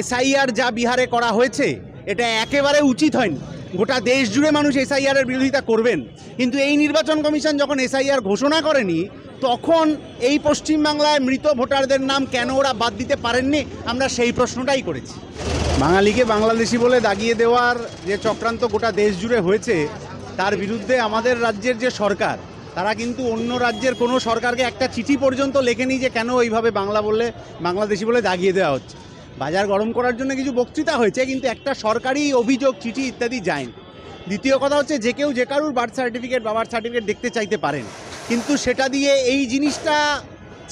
SIR যা বিহারে করা হয়েছে, এটা একেবারে উচিত হয়নি। গোটা দেশ জুড়ে মানুষ এসআইআর এর বিরোধিতা করবেন। কিন্তু এই নির্বাচন কমিশন যখন এসআইআর ঘোষণা করেনি, তখন এই পশ্চিমবাংলায় মৃত ভোটারদের নাম কেন ওরা বাদ দিতে পারেননি, আমরা সেই প্রশ্নটাই করেছি। বাঙালিকে বাংলাদেশি বলে দাগিয়ে দেওয়ার যে চক্রান্ত গোটা দেশ জুড়ে হয়েছে, তার বিরুদ্ধে আমাদের রাজ্যের যে সরকার, তারা কিন্তু অন্য রাজ্যের কোনো সরকারকে একটা চিঠি পর্যন্ত লেখেনি যে কেন এইভাবে বাংলা বললে বাংলাদেশি বলে দাগিয়ে দেওয়া হচ্ছে। বাজার গরম করার জন্য কিছু বক্তৃতা হয়েছে, কিন্তু একটা সরকারি অভিযোগ, চিঠি ইত্যাদি যায়নি। দ্বিতীয় কথা হচ্ছে, যে কেউ যে কারুর বার্থ সার্টিফিকেট বা বার্থ সার্টিফিকেট দেখতে চাইতে পারেন, কিন্তু সেটা দিয়ে এই জিনিসটা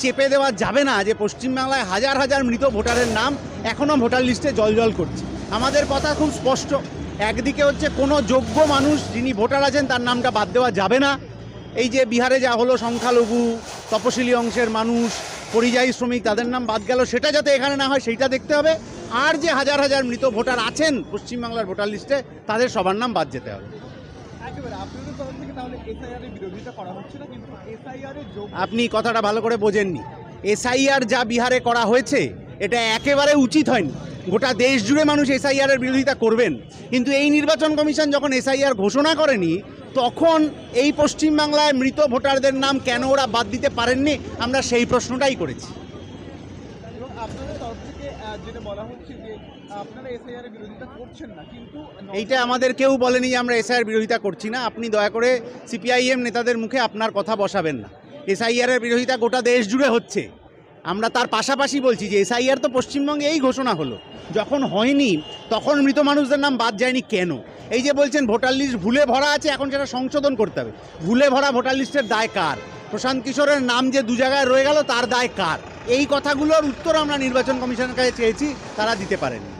চেপে দেওয়া যাবে না যে পশ্চিমবাংলায় হাজার হাজার মৃত ভোটারের নাম এখনও ভোটার লিস্টে জলজল করছে। আমাদের কথা খুব স্পষ্ট। একদিকে হচ্ছে, কোনো যোগ্য মানুষ যিনি ভোটার আছেন, তার নামটা বাদ দেওয়া যাবে না। এই যে বিহারে যা হলো, সংখ্যালঘু, তপশিলি অংশের মানুষ পরিযায়ী শ্রমিক তাদের নাম বাদ গেল। সেটা যাতে এখানে না হয় সেইটা দেখতে হবে। আর যে হাজার হাজার মৃত ভোটার আছেন পশ্চিমবাংলার ভোটার লিস্টে তাদের সবার নাম বাদ যেতে হবে। আপনি কথাটা ভালো করে বোঝেননি। এসআইআর যা বিহারে করা হয়েছে এটা একেবারে উচিত হয়নি। গোটা দেশ জুড়ে মানুষ এসআইআর এর বিরোধিতা করবেন। কিন্তু এই নির্বাচন কমিশন যখন এসআইআর ঘোষণা করেনি তখন এই পশ্চিমবাংলায় মৃত ভোটারদের নাম কেন ওরা বাদ দিতে পারেননি? আমরা সেই প্রশ্নটাই করেছি। এইটা আমাদের কেউ বলেনি যে আমরা এসআইআর বিরোধিতা করছি না। আপনি দয়া করে সিপিআইএম নেতাদের মুখে আপনার কথা বসাবেন না। এসআইআর এর বিরোধিতা গোটা দেশ জুড়ে হচ্ছে। আমরা তার পাশাপাশি বলছি যে এসআইআর তো পশ্চিমবঙ্গে এই ঘোষণা হলো। যখন হয়নি, তখন মৃত মানুষদের নাম বাদ যায়নি কেন? এই যে বলছেন ভোটার লিস্ট ভুলে ভরা আছে, এখন সেটা সংশোধন করতে হবে। ভুলে ভরা ভোটার লিস্টের দায় কার? প্রশান্ত কিশোরের নাম যে দু জায়গায় রয়ে গেল, তার দায় কার? এই কথাগুলোর উত্তর আমরা নির্বাচন কমিশনের কাছে চেয়েছি, তারা দিতে পারেনি।